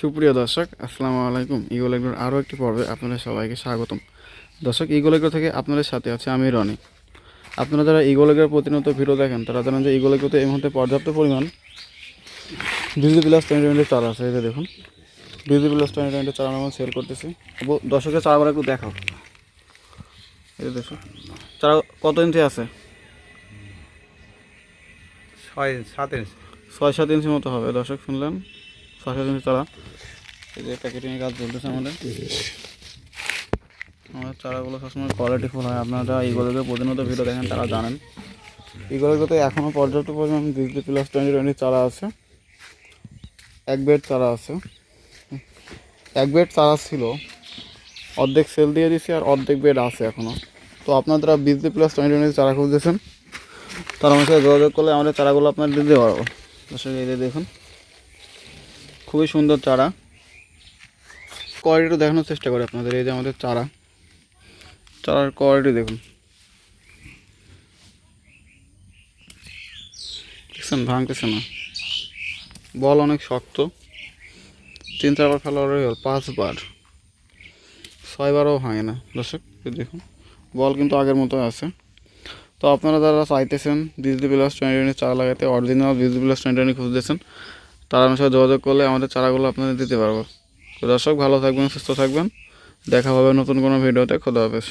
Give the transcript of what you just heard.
সুপ্রিয় দর্শক আসসালামু আলাইকুম। ইগল এগ্রোর আরও একটি পর্বে আপনাদের সবাইকে স্বাগতম। দর্শক ইগল এগ্রো থেকে আপনাদের সাথে আছে আমি রনি। আপনারা যারা ইগল এগ্রোর প্রতিনিয়ত ভিডিও দেখেন তারা জানেন যে ইগল এগ্রোতে এই মুহূর্তে পর্যাপ্ত পরিমাণ বিজলি প্লাস টোয়েন্টি টোয়েন্টি চারা আছে। এটা দেখুন বিজলি প্লাস টোয়েন্টি টোয়েন্টি চারা আমরা সেল করতেছি। দর্শকের চারাগুলো একটু দেখাও। এই যে দেখুন চারা কত ইঞ্চি আছে? ছয় সাত ইঞ্চ। ছয় সাত ইঞ্চি মতো হবে। দর্শক শুনলেন। সাত ইঞ্চি চারা এই যে প্যাকেটিংয়ের কাজ চলতেছে আমাদের। আমাদের চারাগুলো সবসময় কোয়ালিটি ফুল হয়। আপনারা যারা ইগোলকে প্রতিনিয়ত ভিডিও দেখেন তারা জানেন। ইগোলগুলোতে এখনও পর্যাপ্ত পরিমাণ ডিজলি প্লাস টোয়েন্টি টোয়েন্টি চারা আছে। এক বেড চারা আছে। এক বেড চারা ছিল। অর্ধেক সেল দিয়ে দিছি আর অর্ধেক বেড আছে এখনও তো আপনারা বিজলি প্লাস টোয়েন্টি টোয়েন্টি চারা খুঁজতেছেন তার আমার সাথে যোগাযোগ করলে আমাদের চারাগুলো আপনার দিতে পারব দর্শক এই দেখুন। খুবই সুন্দর চারা। কোয়ালিটি দেখানোর চেষ্টা করি আপনাদের, এই যে আমাদের চারা। চারার কোয়ালিটি দেখুন। দেখছেন, ভাঙতেছে না। বল অনেক শক্ত। তিন চারবার ফেলা হয়ে গেল, পাঁচবার। ছয়বারও ভাঙে না। দর্শক দেখুন, বল কিন্তু আগের মতো আছে। তো আপনারা যারা চাইতেছেন ডিজলি প্লাস টোয়েন্টি টোয়েন্টি চারা লাগাতে অরিজিনাল ডিজলি প্লাস টোয়েন্টি টোয়েন্টি খুঁজতেছেন তারা আমার সাথে যোগাযোগ করলে আমাদের চারাগুলো আপনাদের দিতে পারব। তো দর্শক, ভালো থাকবেন, সুস্থ থাকবেন। দেখা হবে নতুন কোনো ভিডিওতে। খোদা হাফেজ।